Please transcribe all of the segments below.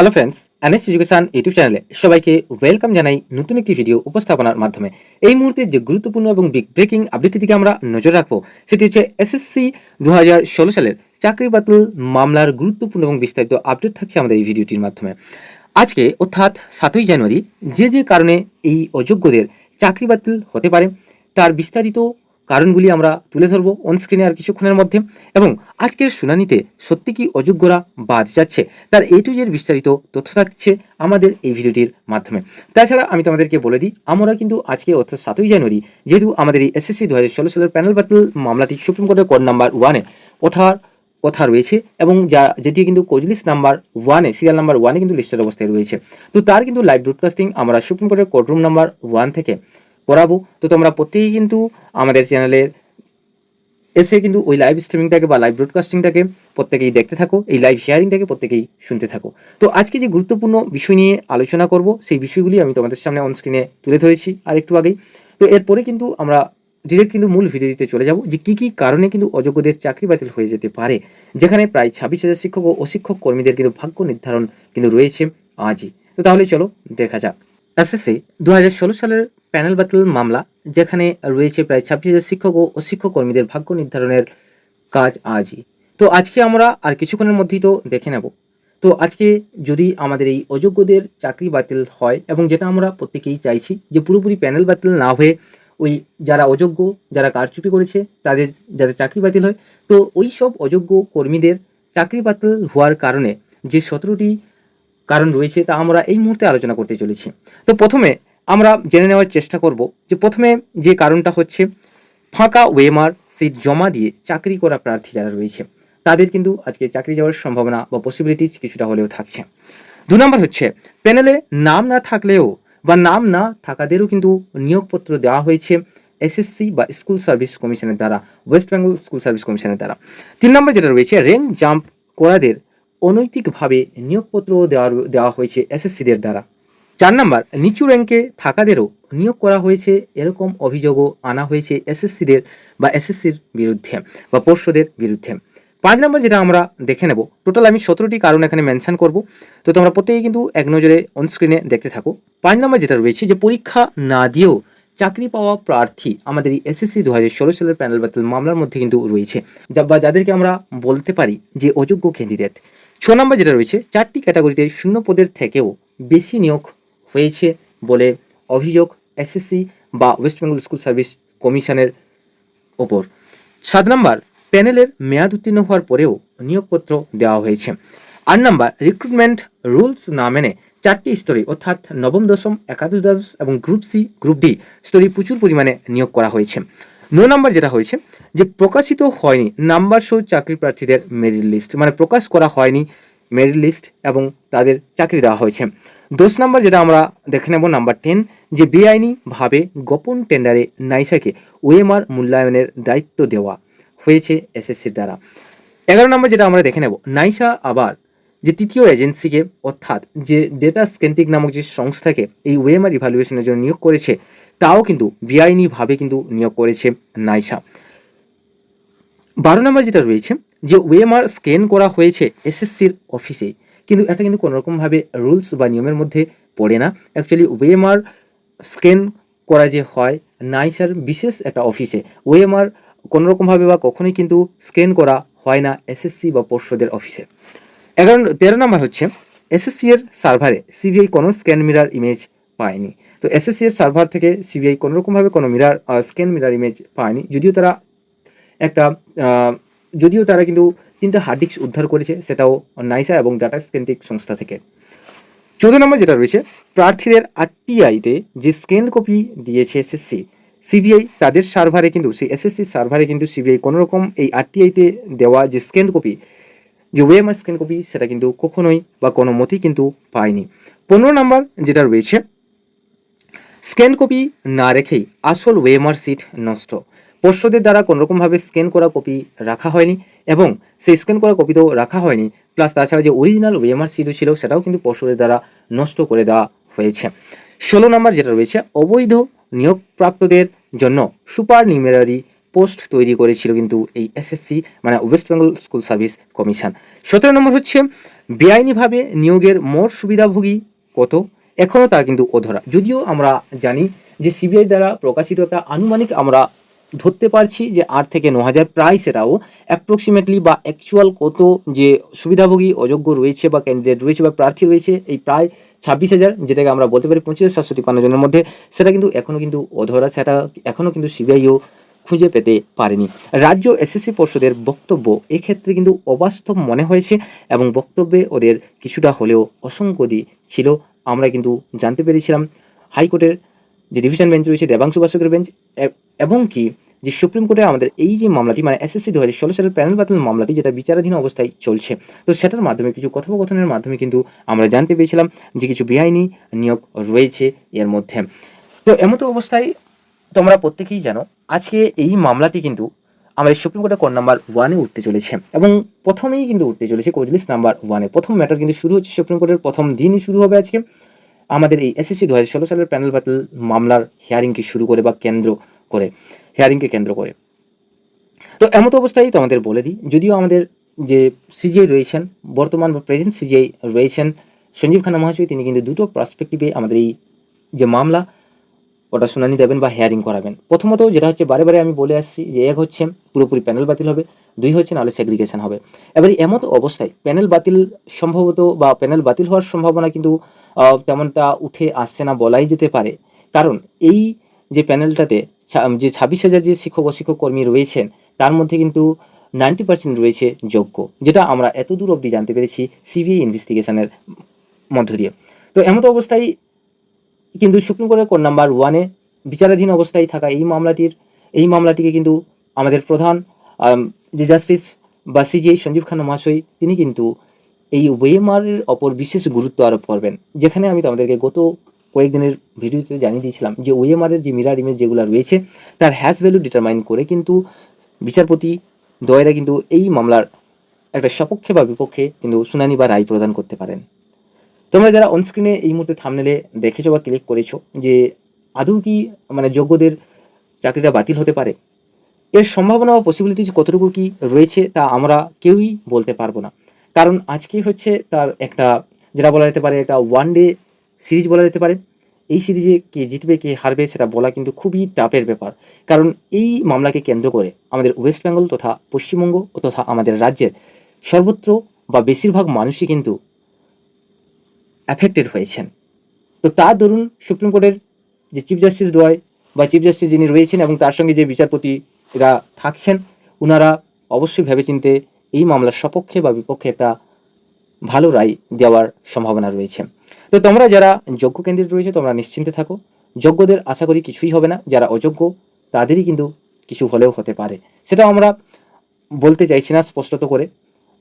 Hello friends N S education YouTube চ্যানেলে সবাইকে welcome জানাই নতুন একটি ভিডিও উপস্থাপনার মাধ্যমে। এই মুহূর্তে যে গুরুত্বপূর্ণ এবং বিগ ব্রেকিং আপডেটটির দিকে আমরা নজর রাখব, সেটি হচ্ছে এসএসসি দু ষোলো সালের চাকরি বাতিল মামলার গুরুত্বপূর্ণ এবং বিস্তারিত আপডেট থাকছে আমাদের এই ভিডিওটির মাধ্যমে। আজকে অর্থাৎ সাতই জানুয়ারি, যে যে কারণে এই অযোগ্যদের চাকরি বাতিল হতে পারে, তার বিস্তারিত কারণগুলি আমরা তুলে ধরবো অনস্ক্রিনে আর কিছুক্ষণের মধ্যে এবং আজকের শুনানিতে সত্যি কি অযোগ্যরা বাদ যাচ্ছে? তার এ টু জেড বিস্তারিত তথ্য থাকছে আমাদের এই ভিডিওটির মাধ্যমে। তাছাড়া আমি তোমাদেরকে বলে দিই, আমরা কিন্তু আজকে অর্থাৎ সাতই জানুয়ারি, যেহেতু আমাদের এই এসএসসি দু হাজার ষোলো সালের প্যানেল বাতিল মামলাটি সুপ্রিম কোর্টের কোড নাম্বার ওয়ানে ওঠার কথা রয়েছে এবং যা, যেটি কিন্তু কোজলিস নাম্বার ওয়ানে সিরিয়াল নাম্বার ওয়ানে কিন্তু লিস্টের অবস্থায় রয়েছে। তো তার কিন্তু লাইভ ব্রডকাস্টিং আমরা সুপ্রিম কোর্টের কোর্টরুম নাম্বার ওয়ান থেকে করাবো তো তোমরা প্রত্যেকেই কিন্তু আমাদের চ্যানেলের এসে কিন্তু ওই লাইভ স্ট্রিমিংটাকে বা লাইভ ব্রডকাস্টিংটাকে প্রত্যেকেই দেখতে থাকো, এই লাইভ শেয়ারিংটাকে প্রত্যেকেই শুনতে থাকো। তো আজকে যে গুরুত্বপূর্ণ বিষয় নিয়ে আলোচনা করব, সেই বিষয়গুলি আমি তোমাদের সামনে অনস্ক্রিনে তুলে ধরেছি আর একটু আগেই। তো এরপরে কিন্তু আমরা ডিরেক্ট কিন্তু মূল ভিডিওতে চলে যাব যে কী কী কারণে কিন্তু অযোগ্যদের চাকরি বাতিল হয়ে যেতে পারে। যেখানে প্রায় ছাব্বিশ হাজার শিক্ষক ও অশিক্ষক কর্মীদের কিন্তু ভাগ্য নির্ধারণ কিন্তু রয়েছে আজই। তো তাহলে চলো দেখা যাক। এসএসসি দু সালের প্যানেল বাতিল মামলা, যেখানে রয়েছে প্রায় ছাব্বিশ হাজার শিক্ষক ও অশিক্ষক কর্মীদের ভাগ্য নির্ধারণের কাজ আজই। তো আজকে আমরা আর কিছুক্ষণের মধ্যেই তো দেখে নেব। তো আজকে যদি আমাদের এই অযোগ্যদের চাকরি বাতিল হয়, এবং যেটা আমরা প্রত্যেকেই চাইছি, যে পুরোপুরি প্যানেল বাতিল না হয়ে ওই যারা অযোগ্য, যারা কারচুপি করেছে, তাদের, যাদের চাকরি বাতিল হয়, তো ওই সব অযোগ্য কর্মীদের চাকরি বাতিল হওয়ার কারণে যে সতেরোটি কারণ রয়েছে, তা আমরা এই মুহূর্তে আলোচনা করতে চলেছি। তো প্রথমে আমরা জেনে নেওয়ার চেষ্টা করব যে প্রথমে যে কারণটা হচ্ছে, ফাঁকা ওয়েমার সিট জমা দিয়ে চাকরি করা প্রার্থী যারা রয়েছে, তাদের কিন্তু আজকে চাকরি যাওয়ার সম্ভাবনা বা পসিবিলিটিস কিছুটা হলেও থাকছে। দু নম্বর হচ্ছে প্যানেলে নাম না থাকলেও বা নাম না থাকাদেরও কিন্তু নিয়োগপত্র দেওয়া হয়েছে এসএসসি বা স্কুল সার্ভিস কমিশনের দ্বারা ওয়েস্ট বেঙ্গল স্কুল সার্ভিস কমিশনের দ্বারা। তিন নম্বর যেটা রয়েছে র্যাঙ্ক জাম্প করাদের অনৈতিকভাবে নিয়োগপত্র দেওয়া দেওয়া হয়েছে এসএসসিদের দ্বারা। চার নাম্বার, নিচু র্যাঙ্কে থাকাদেরও নিয়োগ করা হয়েছে, এরকম অভিযোগও আনা হয়েছে এসএসসিদের বা এসএসসির বিরুদ্ধে বা পর্ষদের বিরুদ্ধে। পাঁচ নম্বর যেটা আমরা দেখে নেব, টোটাল আমি সতেরোটি কারণ এখানে মেনশন করব। তো তোমরা প্রত্যেকেই কিন্তু এক নজরে অন স্ক্রিনে দেখতে থাকো। পাঁচ নম্বর যেটা রয়েছে যে পরীক্ষা না দিয়েও চাকরি পাওয়া প্রার্থী আমাদের এই এসএসসি দু হাজার ষোলো সালের প্যানেল বাতিল মামলার মধ্যে কিন্তু রয়েছে। যা বা যাদেরকে আমরা বলতে পারি যে অযোগ্য ক্যান্ডিডেট ছ নম্বর যেটা রয়েছে, চারটি ক্যাটাগরিতে শূন্য পদের থেকেও বেশি নিয়োগ হয়েছে বলে অভিযোগ এসএসসি বা ওয়েস্ট বেঙ্গল স্কুল সার্ভিস কমিশনের ওপর। সাত নম্বর, প্যানেলের মেয়াদ উত্তীর্ণ হওয়ার পরেও নিয়োগপত্র দেওয়া হয়েছে। আট নম্বর রিক্রুটমেন্ট রুলস না মেনে চারটি স্তরে অর্থাৎ নবম, দশম, একাদশ, দ্বাদশ এবং গ্রুপ সি গ্রুপ ডি স্তরে প্রচুর পরিমাণে নিয়োগ করা হয়েছে। ন নম্বর যেটা হয়েছে যে প্রকাশিত হয়নি নাম্বার সহ চাকরি প্রার্থীদের মেরিট লিস্ট মানে প্রকাশ করা হয়নি মেরিট লিস্ট এবং তাদের চাকরি দেওয়া হয়েছে। দশ নম্বর যেটা আমরা দেখে নেব, নাম্বার টেন যে বেআইনিভাবে গোপন টেন্ডারে নাইসাকে ওএমআর মূল্যায়নের দায়িত্ব দেওয়া হয়েছে এসএসসির দ্বারা। এগারো নম্বর যেটা আমরা দেখে নেব, নাইসা আবার যে তৃতীয় এজেন্সিকে, অর্থাৎ যে ডেটা স্কেন্টিক নামক যে সংস্থাকে এই ওএমআর ইভ্যালুয়েশনের জন্য নিয়োগ করেছে, তাও কিন্তু বেআইনিভাবে কিন্তু নিয়োগ করেছে নাইসা। বারো নম্বর যেটা রয়েছে, যে ওএমআর স্ক্যান করা হয়েছে এসএসসির অফিসে কিন্তু এটা কিন্তু কোনোরকমভাবে রুলস বা নিয়মের মধ্যে পড়ে না। অ্যাকচুয়ালি ওএমআর স্ক্যান করা যে হয় নাইসার বিশেষ একটা অফিসে ওএমআর কোনোরকমভাবে বা কখনোই কিন্তু স্ক্যান করা হয় না এসএসসি বা পর্ষদের অফিসে এগারো, তেরো নম্বর হচ্ছে এসএসসি এর সার্ভারে সিবিআই কোনো স্ক্যান মিরার ইমেজ পায়নি। তো এসএসসি এর সার্ভার থেকে সিবিআই কোনোরকমভাবে কোনো মিরার স্ক্যান মিরার ইমেজ পায়নি। যদিও তারা একটা যদিও তারা কিন্তু তিনটা হার্ড ডিস্ক উদ্ধার করেছে, সেটাও নাইসা এবং ডাটা স্কেন্টিক সংস্থা থেকে। চৌদ্দ নম্বর যেটা রয়েছে, প্রার্থীদের আরটিআইতে যে স্ক্যান কপি দিয়েছে এসএসসি সিবিআই তাদের সার্ভারে কিন্তু, সেই এসএসসি সার্ভারে কিন্তু সিবিআই কোনো রকম এই আরটিআইতে দেওয়া যে স্ক্যান কপি যে ওয়েমার স্ক্যান কপি সেটা কিন্তু কখনোই বা কোনো মতেই কিন্তু পায়নি। পনেরো নম্বর যেটা রয়েছে স্ক্যান কপি না রেখেই আসল ওয়েমার সিট নষ্ট। পর্ষদের দ্বারা কোনোরকমভাবে স্ক্যান করা কপি রাখা হয়নি এবং সেই স্ক্যান করা কপি তো রাখা হয়নি প্লাস তাছাড়া যে অরিজিনাল ওয়েমার সিটও ছিল সেটাও কিন্তু পর্ষদের দ্বারা নষ্ট করে দেওয়া হয়েছে। ষোলো নম্বর যেটা রয়েছে, অবৈধ নিয়োগপ্রাপ্তদের জন্য সুপার নিউমেরারি পোস্ট তৈরি করেছিল কিন্তু এই এসএসসি মানে West Bengal School Service Commission সতেরো নম্বর হচ্ছে, বেআইনিভাবে নিয়োগের মোট সুবিধাভোগী কত? এখনও তা কিন্তু অধরা। যদিও আমরা জানি যে সিবিআই দ্বারা প্রকাশিত একটা আনুমানিক আমরা ধরতে পারছি যে আট থেকে ন হাজার প্রায় সেটাও অ্যাপ্রক্সিমেটলি বা অ্যাকচুয়াল কত যে সুবিধাভোগী অযোগ্য রয়েছে বা ক্যান্ডিডেট রয়েছে বা প্রার্থী রয়েছে, এই প্রায় ছাব্বিশ হাজার, যেটাকে আমরা বলতে পারি পঁচিশ সাতশো তিপ্পান্ন জনের মধ্যে, সেটা কিন্তু এখনও কিন্তু অধরা সেটা এখনও কিন্তু সিবিআইও খুঁজে পেতে পারেনি। রাজ্য এসএসসি পর্ষদের বক্তব্য এক্ষেত্রে কিন্তু অবাস্তব মনে হয়েছে এবং বক্তব্যে ওদের কিছুটা হলেও অসংগতি ছিল, আমরা কিন্তু জানতে পেরেছিলাম। হাইকোর্টের যে ডিভিশন বেঞ্চ রয়েছে, দেবাংশু বাসকের বেঞ্চ এবং কি যে সুপ্রিম কোর্টে আমাদের এই যে মামলাটি মানে এসএসসি দু হাজার ষোলো সালের প্যানেল বাতিল মামলাটি যেটা বিচারাধীন অবস্থায় চলছে। তো সেটার মাধ্যমে, কিছু কথোপকথনের মাধ্যমে কিন্তু আমরা জানতে পেরেছিলাম যে কিছু বেআইনি নিয়োগ রয়েছে এর মধ্যে। তো এমতো অবস্থায় তোমরা প্রত্যেকেই জানো, আজকে এই মামলাটি কিন্তু আমাদের সুপ্রিম কোর্টের কোর্ট নাম্বার ওয়ানে উঠতে চলেছে। এবং প্রথমেই কিন্তু উঠতে চলেছে কোজলিস নাম্বার ওয়ানে প্রথম ম্যাটার কিন্তু শুরু হচ্ছে সুপ্রিম কোর্টের, প্রথম দিনই শুরু হবে আজকে। আমাদের এই এসএসসি দু হাজার ষোলো সালের প্যানেল বাতিল মামলার হিয়ারিংকে শুরু করে বা কেন্দ্র করে হিয়ারিংকে কেন্দ্র করে। তো এমতো অবস্থায় তোমাদের বলে দিই, যদিও আমাদের যে সিজিআই রয়েছেন, বর্তমান বা প্রেজেন্ট সিজিআই রয়েছেন সঞ্জীব খান্না মহাশয়, তিনি কিন্তু দুটো পার্সপেক্টিভে আমাদের এই যে মামলা, ওটা শুনানি দেবেন বা হেয়ারিং করাবেন। প্রথমত যেটা হচ্ছে, বারে বারে আমি বলে আসছি যে এক হচ্ছে পুরোপুরি প্যানেল বাতিল হবে, দুই হচ্ছে নাহলে সেগ্রিগেশন হবে। এবার এমত অবস্থায় প্যানেল বাতিল সম্ভবত বা প্যানেল বাতিল হওয়ার সম্ভাবনা কিন্তু তেমনটা উঠে আসছে না বলাই যেতে পারে। কারণ এই যে প্যানেলটাতে যে ছাব্বিশ হাজার যে শিক্ষক ও শিক্ষক কর্মী রয়েছেন, তার মধ্যে কিন্তু নাইনটি পার্সেন্ট রয়েছে যোগ্য, যেটা আমরা এত দূর অবধি জানতে পেরেছি সিবিআই ইনভেস্টিগেশনের মধ্য দিয়ে। তো এমতো অবস্থায় কিন্তু সুপ্রিম কোর্টের কোর্ট নাম্বার ওয়ানে বিচারাধীন অবস্থায় থাকা এই মামলাটির এই মামলাটিকে কিন্তু আমাদের প্রধান যে জাস্টিস বা সিজিআই সঞ্জীব খান্না মহাশয়, তিনি কিন্তু এই ওয়েমারের ওপর বিশেষ গুরুত্ব আরোপ করবেন। যেখানে আমি তোমাদেরকে গত কয়েকদিনের ভিডিওতে জানিয়ে দিয়েছিলাম যে ওয়েমারের যে মিরার ইমেজ যেগুলো রয়েছে, তার হ্যাশ ভ্যালু ডিটারমাইন করে কিন্তু বিচারপতি দয়েরা কিন্তু এই মামলার একটা সপক্ষে বা বিপক্ষে কিন্তু শুনানি বা রায় প্রদান করতে পারেন। তোমরা যারা অনস্ক্রিনে এই মুহূর্তে থামনেলে দেখেছ বা ক্লিক করেছ যে আদৌ কি মানে যোগ্যদের চাকরিটা বাতিল হতে পারে, এর সম্ভাবনা বা পসিবিলিটিস কতটুকু কি রয়েছে তা আমরা কেউই বলতে পারব না। কারণ আজকে হচ্ছে তার একটা, যেটা বলা যেতে পারে, একটা ওয়ান ডে সিরিজ বলা যেতে পারে। এই সিরিজে কে জিতবে, কে হারবে, সেটা বলা কিন্তু খুবই টাফের ব্যাপার। কারণ এই মামলাকে কেন্দ্র করে আমাদের ওয়েস্ট বেঙ্গল তথা পশ্চিমবঙ্গ তথা আমাদের রাজ্যের সর্বত্র বা বেশিরভাগ মানুষই কিন্তু অ্যাফেক্টেড হয়েছেন। তো তার দরুন সুপ্রিম কোর্টের যে চিফ জাস্টিস দ্বয় বা চিফ জাস্টিস যিনি রয়েছেন এবং তার সঙ্গে যে বিচারপতিরা থাকছেন ওনারা অবশ্যই ভেবেচিন্তে এই মামলার সপক্ষে বা বিপক্ষে একটা ভালো রায় দেওয়ার সম্ভাবনা রয়েছে। তো তোমরা যারা যোগ্য ক্যান্ডিডেট রয়েছে, তোমরা নিশ্চিন্তে থাকো। যোগ্যদের আশা করি কিছুই হবে না। যারা অযোগ্য, তাদেরই কিন্তু কিছু হলেও হতে পারে। সেটাও আমরা বলতে চাইছি না স্পষ্টত করে,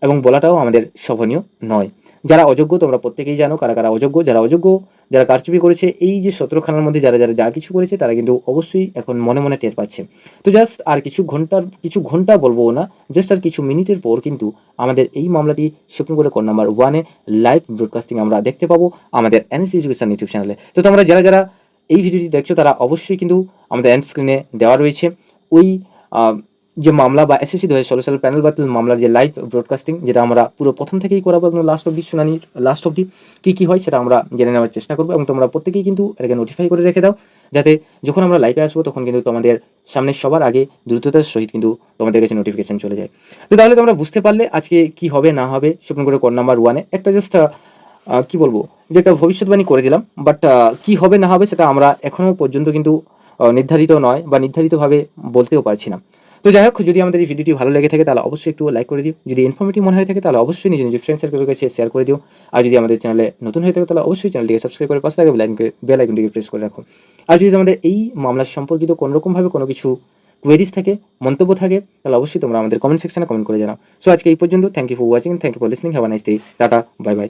এবং বলাটাও আমাদের শোভনীয় নয়। যারা অযোগ্য, তোমরা প্রত্যেকেই জানো কারা কারা অযোগ্য, যারা অযোগ্য, যারা কারচুপি করেছে, এই যে সতেরোখানার মধ্যে যারা যারা যা কিছু করেছে, তারা কিন্তু অবশ্যই এখন মনে মনে টের পাচ্ছে। তো জাস্ট আর কিছু ঘণ্টার, কিছু ঘণ্টা বলব না জাস্ট আর কিছু মিনিটের পর কিন্তু আমাদের এই মামলাটি সুপ্রিম কোর্টের কোর্ট নাম্বার ওয়ানে লাইভ ব্রডকাস্টিং আমরা দেখতে পাবো আমাদের এনএসি এডুকেশন ইউটিউব চ্যানেলে তো তোমরা যারা যারা এই ভিডিওটি দেখছ, তারা অবশ্যই কিন্তু আমাদের এন্ড স্ক্রিনে দেওয়া রয়েছে। ওই যে মামলা বা এসএসসি দু হাজার ষোলো সালের প্যানেল বাতিল মামলার যে লাইভ ব্রডকাস্টিং যেটা আমরা পুরো প্রথম থেকেই করাবো এবং লাস্ট অব্দি শুনানির লাস্ট অব্দি কী কী হয় সেটা আমরা জেনে নেওয়ার চেষ্টা করব এবং তোমরা প্রত্যেকেই কিন্তু এটাকে নোটিফাই করে রেখে দাও, যাতে যখন আমরা লাইভে আসব তখন কিন্তু তোমাদের সামনে সবার আগে দ্রুততার সহিত কিন্তু তোমাদের কাছে নোটিফিকেশন চলে যায়। তো তাহলে তোমরা বুঝতে পারলে আজকে কি হবে, না হবে সুপ্রিম কোর্টের কোর্ট নাম্বার ওয়ানে একটা জাস্ট কি বলব, যে একটা ভবিষ্যৎবাণী করে দিলাম বাট কি হবে, না হবে সেটা আমরা এখনও পর্যন্ত কিন্তু নির্ধারিত নয় বা নির্ধারিতভাবে বলতেও পারছি না। তো যাই হোক, যদি আমাদের এই ভিডিওটি ভালো লেগে থাকে, তাহলে অবশ্যই একটু লাইক করে দিও। যদি ইনফরমেটিভ মনে হয়ে থাকে, তাহলে অবশ্যই নিজের নিজের ফ্রেন্ড সার্কেলের কাছে শেয়ার করে দিও। আর যদি আমাদের চ্যানেলে নতুন হয়ে থাকে, তাহলে অবশ্যই চ্যানেলটিকে সাবস্ক্রাইব করে পাশে থাকে বেল আইকনটিকে প্রেস করে রাখো। আর যদি আমাদের এই মামলার সম্পর্কিত কোনো রকমভাবে কোনো কিছু কোয়েরিজ থাকে, মন্তব্য থাকে, তাহলে অবশ্যই তোমরা আমাদের কমেন্ট সেকশনে কমেন্ট করে জানাও। সো আজকে এই পর্যন্ত thank you for watching thank you for listening have nice day tata bye bye